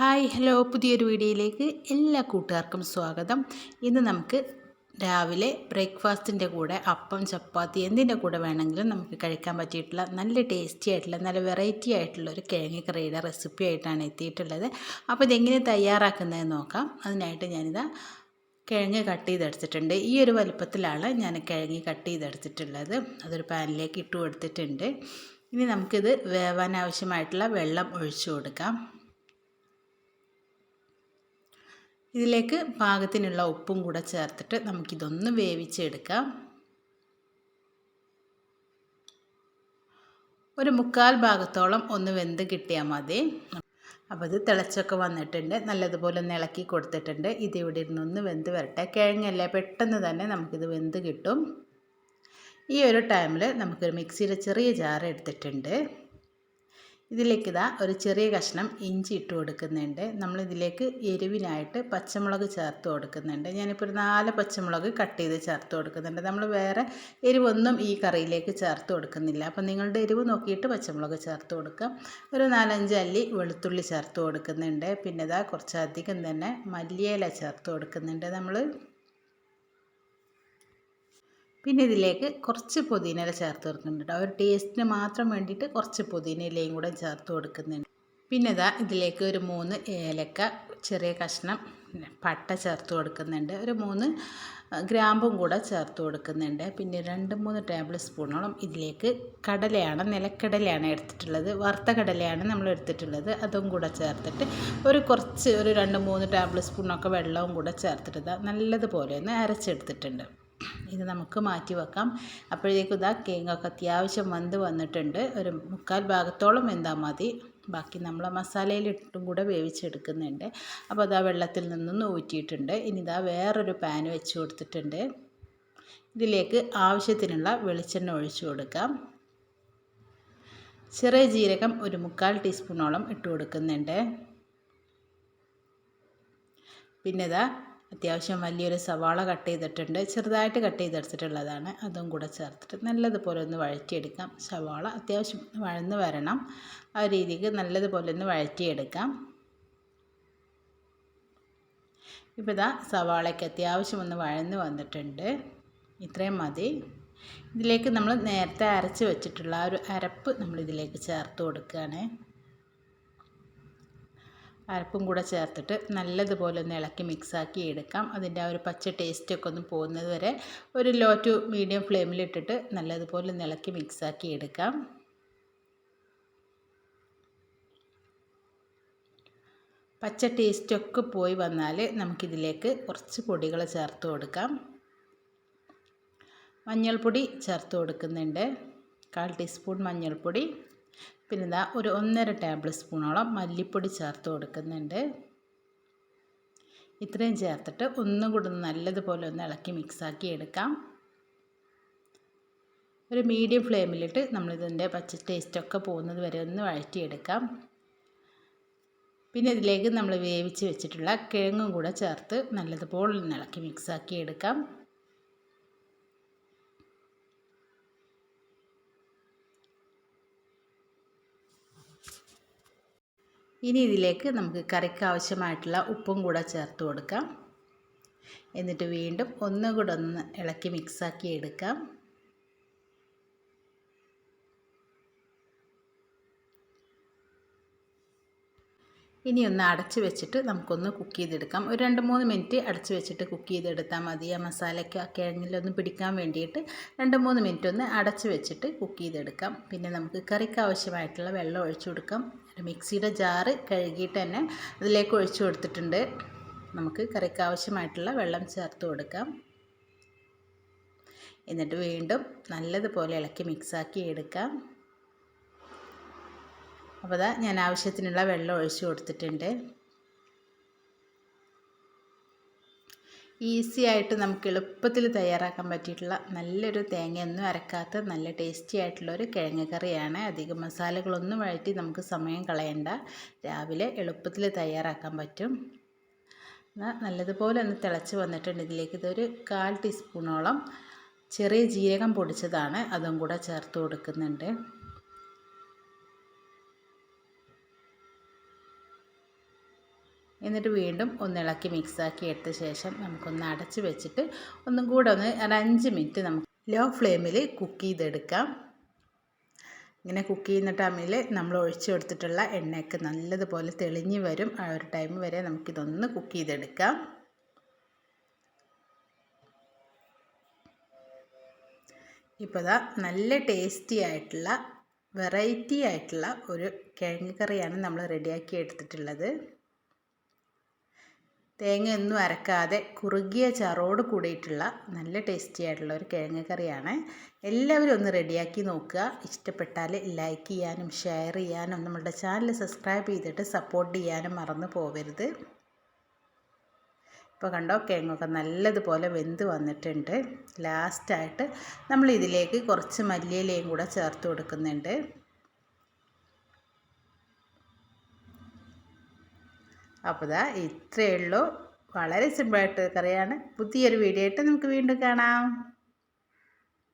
Hi hello പുതിയൊരു വീഡിയോയിലേക്ക് എല്ലാ കൂട്ടുകാർക്കും സ്വാഗതം. ഇന്ന് നമുക്ക് രാവിലെ ബ്രേക്ക്ഫാസ്റ്റിന്റെ കൂടെ അപ്പം ചപ്പാത്തി എന്തിന്റെ കൂടെ വേണമെങ്കിലും നമുക്ക് കഴിക്കാൻ പറ്റിയിട്ടുള്ള നല്ല ടേസ്റ്റി ആയിട്ടുള്ള നല്ല വെറൈറ്റി ആയിട്ടുള്ള ഒരു കിഴങ്ങ് കറിയുടെ റെസിപ്പി ആയിട്ടാണ് എത്തിയിട്ടുള്ളത്. അപ്പോൾ ഇതെങ്ങനെ തയ്യാറാക്കുന്നതെന്ന് നോക്കാം. അതിനായിട്ട് ഞാനിതാ കിഴങ്ങ് കട്ട് ചെയ്തെടുത്തിട്ടുണ്ട്. ഈ ഒരു വലുപ്പത്തിലാണ് ഞാൻ കിഴങ്ങ് കട്ട് ചെയ്തെടുത്തിട്ടുള്ളത്. അതൊരു പാനിലേക്ക് ഇട്ട് കൊടുത്തിട്ടുണ്ട്. ഇനി നമുക്കിത് വേവാൻ ആവശ്യമായിട്ടുള്ള വെള്ളം ഒഴിച്ചു കൊടുക്കാം. ഇതിലേക്ക് പാകത്തിനുള്ള ഉപ്പും കൂടെ ചേർത്തിട്ട് നമുക്കിതൊന്ന് വേവിച്ചെടുക്കാം. ഒരു മുക്കാൽ ഭാഗത്തോളം ഒന്ന് വെന്ത് കിട്ടിയാൽ മതി. അപ്പോൾ ഇത് തിളച്ചൊക്കെ വന്നിട്ടുണ്ട്. നല്ലതുപോലെ ഒന്ന് ഇളക്കി കൊടുത്തിട്ടുണ്ട്. ഇത് ഇവിടെ ഇരുന്നൊന്ന് വെന്ത് വരട്ടെ. കിഴങ്ങല്ലേ പെട്ടെന്ന് തന്നെ നമുക്കിത് വെന്ത് കിട്ടും. ഈ ഒരു ടൈമിൽ നമുക്കൊരു മിക്സിയിൽ ചെറിയ ജാർ എടുത്തിട്ടുണ്ട്. ഇതിലേക്ക് ഇതാ ഒരു ചെറിയ കഷ്ണം ഇഞ്ചി ഇട്ട് കൊടുക്കുന്നുണ്ട്. നമ്മളിതിലേക്ക് എരിവിനായിട്ട് പച്ചമുളക് ചേർത്ത് കൊടുക്കുന്നുണ്ട്. ഞാനിപ്പോൾ ഒരു നാല് പച്ചമുളക് കട്ട് ചെയ്ത് ചേർത്ത് കൊടുക്കുന്നുണ്ട്. നമ്മൾ വേറെ എരിവൊന്നും ഈ കറിയിലേക്ക് ചേർത്ത് കൊടുക്കുന്നില്ല. അപ്പം നിങ്ങളുടെ എരിവ് നോക്കിയിട്ട് പച്ചമുളക് ചേർത്ത് കൊടുക്കാം ഒരു നാലഞ്ച് അല്ലി വെളുത്തുള്ളി ചേർത്ത് കൊടുക്കുന്നുണ്ട്. പിന്നെ ഇതാ കുറച്ചധികം തന്നെ മല്ലിയില ചേർത്ത് കൊടുക്കുന്നുണ്ട്. നമ്മൾ പിന്നെ ഇതിലേക്ക് കുറച്ച് പുതിനയില ചേർത്ത് കൊടുക്കുന്നുണ്ട് ഒരു ടേസ്റ്റിന് മാത്രം വേണ്ടിയിട്ട് കുറച്ച് പുതിനയിലയും കൂടെ ചേർത്ത് കൊടുക്കുന്നുണ്ട്. പിന്നെ ഇതാ ഇതിലേക്ക് ഒരു മൂന്ന് ഏലക്ക ചെറിയ കഷ്ണം പട്ട ചേർത്ത് കൊടുക്കുന്നുണ്ട്. ഒരു മൂന്ന് ഗ്രാമ്പും കൂടെ ചേർത്ത് കൊടുക്കുന്നുണ്ട്. പിന്നെ രണ്ട് മൂന്ന് ടേബിൾ സ്പൂണോളം ഇതിലേക്ക് കടലയാണ് നിലക്കടലയാണ് എടുത്തിട്ടുള്ളത്. വറുത്ത കടലയാണ് നമ്മൾ എടുത്തിട്ടുള്ളത്. അതും കൂടെ ചേർത്തിട്ട് ഒരു കുറച്ച് ഒരു രണ്ട് മൂന്ന് ടേബിൾ സ്പൂണൊക്കെ വെള്ളവും കൂടെ ചേർത്തിട്ട് നല്ലതുപോലെ ഒന്ന് അരച്ചെടുത്തിട്ടുണ്ട്. ഇത് നമുക്ക് മാറ്റി വെക്കാം. അപ്പോഴേക്കും ഇതാ കേങ്ങൊക്കെ അത്യാവശ്യം വന്ന് വന്നിട്ടുണ്ട്. ഒരു മുക്കാൽ ഭാഗത്തോളം എന്താ മതി. ബാക്കി നമ്മൾ മസാലയിലിട്ടും കൂടെ വേവിച്ചെടുക്കുന്നുണ്ട്. അപ്പോൾ അതാ വെള്ളത്തിൽ നിന്നും ഊറ്റിയിട്ടുണ്ട്. ഇനി ഇതാ വേറൊരു പാൻ വെച്ച് കൊടുത്തിട്ടുണ്ട്. ഇതിലേക്ക് ആവശ്യത്തിനുള്ള വെളിച്ചെണ്ണ ഒഴിച്ചു കൊടുക്കാം. ചെറിയ ജീരകം ഒരു മുക്കാൽ ടീസ്പൂണോളം ഇട്ട് കൊടുക്കുന്നുണ്ട്. പിന്നെ ഇതാ അത്യാവശ്യം വലിയൊരു സവാള കട്ട് ചെയ്തിട്ടുണ്ട്. ചെറുതായിട്ട് കട്ട് ചെയ്തെടുത്തിട്ടുള്ളതാണ്. അതും കൂടെ ചേർത്തിട്ട് നല്ലതുപോലെ ഒന്ന് വഴറ്റിയെടുക്കാം. സവാള അത്യാവശ്യം വഴന്ന് വരണം. ആ രീതിക്ക് നല്ലതുപോലെ ഒന്ന് വഴറ്റിയെടുക്കാം. ഇപ്പോൾ ഇതാ സവാളയ്ക്ക് അത്യാവശ്യം ഒന്ന് വഴന്ന് വന്നിട്ടുണ്ട്. ഇത്രയും മതി. ഇതിലേക്ക് നമ്മൾ നേരത്തെ അരച്ച് വെച്ചിട്ടുള്ള ആ ഒരു അരപ്പ് നമ്മൾ ഇതിലേക്ക് ചേർത്ത് കൊടുക്കുകയാണ്. അരപ്പും കൂടെ ചേർത്തിട്ട് നല്ലതുപോലെ ഒന്ന് ഇളക്കി മിക്സാക്കി എടുക്കാം. അതിന്റെ ആ ഒരു പച്ച ടേസ്റ്റൊക്കെ ഒന്ന് പോകുന്നത് വരെ ഒരു ലോ ടു മീഡിയം ഫ്ലെയിമിലിട്ടിട്ട് നല്ലതുപോലെ ഒന്ന് ഇളക്കി മിക്സാക്കി എടുക്കാം. പച്ച ടേസ്റ്റൊക്കെ പോയി വന്നാൽ നമുക്കിതിലേക്ക് കുറച്ച് പൊടികൾ ചേർത്ത് കൊടുക്കാം. മഞ്ഞൾപ്പൊടി ചേർത്ത് കൊടുക്കുന്നുണ്ട്. കാൽ ടീസ്പൂൺ മഞ്ഞൾപ്പൊടി. പിന്നെ ഇതാ ഒരു ഒന്നര ടേബിൾ സ്പൂണോളം മല്ലിപ്പൊടി ചേർത്ത് കൊടുക്കുന്നുണ്ട്. ഇത്രയും ചേർത്തിട്ട് ഒന്നും കൂടി നല്ലതുപോലെ ഒന്ന് ഇളക്കി മിക്സാക്കി എടുക്കാം. ഒരു മീഡിയം ഫ്ലെയിമിലിട്ട് നമ്മളിതിന്റെ പച്ച ടേസ്റ്റൊക്കെ പോകുന്നത് വരെ ഒന്ന് വഴറ്റിയെടുക്കാം. പിന്നെ ഇതിലേക്ക് നമ്മൾ വേവിച്ച് വെച്ചിട്ടുള്ള കിഴങ്ങും കൂടെ ചേർത്ത് നല്ലതുപോലെ ഒന്ന് ഇളക്കി മിക്സാക്കി എടുക്കാം. ഇനി ഇതിലേക്ക് നമുക്ക് കറിക്ക് ആവശ്യമായിട്ടുള്ള ഉപ്പും കൂടെ ചേർത്ത് കൊടുക്കാം. എന്നിട്ട് വീണ്ടും ഒന്നുകൂടെ ഒന്ന് ഇളക്കി മിക്സാക്കി എടുക്കാം. ഇനി ഒന്ന് അടച്ച് വെച്ചിട്ട് നമുക്കൊന്ന് കുക്ക് ചെയ്തെടുക്കാം. ഒരു രണ്ട് മൂന്ന് മിനിറ്റ് അടച്ച് വെച്ചിട്ട് കുക്ക് ചെയ്തെടുത്താൽ മതി. ആ മസാലയ്ക്ക് കിഴങ്ങിലൊന്ന് പിടിക്കാൻ വേണ്ടിയിട്ട് രണ്ട് മൂന്ന് മിനിറ്റ് ഒന്ന് അടച്ച് വെച്ചിട്ട് കുക്ക് ചെയ്തെടുക്കാം. പിന്നെ നമുക്ക് കറിക്ക് ആവശ്യമായിട്ടുള്ള വെള്ളം ഒഴിച്ചു കൊടുക്കാം. ഒരു മിക്സിയുടെ ജാറ് കഴുകിയിട്ട് തന്നെ അതിലേക്ക് ഒഴിച്ചു കൊടുത്തിട്ടുണ്ട്. നമുക്ക് കറിക്ക് ആവശ്യമായിട്ടുള്ള വെള്ളം ചേർത്ത് കൊടുക്കാം. എന്നിട്ട് വീണ്ടും നല്ലതുപോലെ ഇളക്കി മിക്സാക്കി എടുക്കാം. അപ്പോൾ അതാ ഞാൻ ആവശ്യത്തിനുള്ള വെള്ളം ഒഴിച്ചു കൊടുത്തിട്ടുണ്ട്. ഈസി ആയിട്ട് നമുക്ക് എളുപ്പത്തിൽ തയ്യാറാക്കാൻ പറ്റിയിട്ടുള്ള നല്ലൊരു തേങ്ങയൊന്നും അരക്കാത്ത നല്ല ടേസ്റ്റി ആയിട്ടുള്ള ഒരു കിഴങ്ങ് കറിയാണ്. അധികം മസാലകളൊന്നും വഴറ്റി നമുക്ക് സമയം കളയണ്ട. രാവിലെ എളുപ്പത്തിൽ തയ്യാറാക്കാൻ പറ്റും. നല്ലതുപോലെ ഒന്ന് തിളച്ച് വന്നിട്ടുണ്ട്. ഇതിലേക്ക് ഇതൊരു കാൽ ടീസ്പൂണോളം ചെറിയ ജീരകം പൊടിച്ചതാണ്. അതും കൂടെ ചേർത്ത് കൊടുക്കുന്നുണ്ട്. എന്നിട്ട് വീണ്ടും ഒന്ന് ഇളക്കി മിക്സാക്കി എടുത്ത ശേഷം നമുക്കൊന്ന് അടച്ച് വെച്ചിട്ട് ഒന്നും കൂടെ ഒന്ന് ഒരു അഞ്ച് മിനിറ്റ് നമുക്ക് ലോ ഫ്ലെയിമിൽ കുക്ക് ചെയ്തെടുക്കാം. ഇങ്ങനെ കുക്ക് ചെയ്യുന്ന ടൈമിൽ നമ്മൾ ഒഴിച്ചു കൊടുത്തിട്ടുള്ള എണ്ണയൊക്കെ നല്ലതുപോലെ തെളിഞ്ഞ് വരും. ആ ഒരു ടൈം വരെ നമുക്കിതൊന്ന് കുക്ക് ചെയ്തെടുക്കാം. ഇപ്പോൾ ഇതാ നല്ല ടേസ്റ്റി ആയിട്ടുള്ള വെറൈറ്റി ആയിട്ടുള്ള ഒരു കിഴങ്ങ് കറിയാണ് നമ്മൾ റെഡിയാക്കി എടുത്തിട്ടുള്ളത്. തേങ്ങ ഒന്നും അരക്കാതെ കുറുകിയ ചാറോട് കൂടിയിട്ടുള്ള നല്ല ടേസ്റ്റി ആയിട്ടുള്ള ഒരു കിഴങ്ങ് കറിയാണ് എല്ലാവരും ഒന്ന് റെഡിയാക്കി നോക്കുക. ഇഷ്ടപ്പെട്ടാൽ ലൈക്ക് ചെയ്യാനും ഷെയർ ചെയ്യാനും നമ്മളുടെ ചാനൽ സബ്സ്ക്രൈബ് ചെയ്തിട്ട് സപ്പോർട്ട് ചെയ്യാനും മറന്നു പോകരുത് ഇപ്പോൾ കണ്ടോ കിഴങ്ങൊക്കെ നല്ലതുപോലെ വെന്ത് വന്നിട്ടുണ്ട്. ലാസ്റ്റായിട്ട് നമ്മൾ ഇതിലേക്ക് കുറച്ച് മല്ലിയിലയും കൂടെ ചേർത്ത് കൊടുക്കുന്നുണ്ട്. അപ്പോൾ ഇതാ ഇത്രയേ ഉള്ളൂ. വളരെ സിമ്പിളായിട്ട് കറിയാണ്. പുതിയൊരു വീഡിയോ ആയിട്ട് നമുക്ക് വീണ്ടും കാണാം.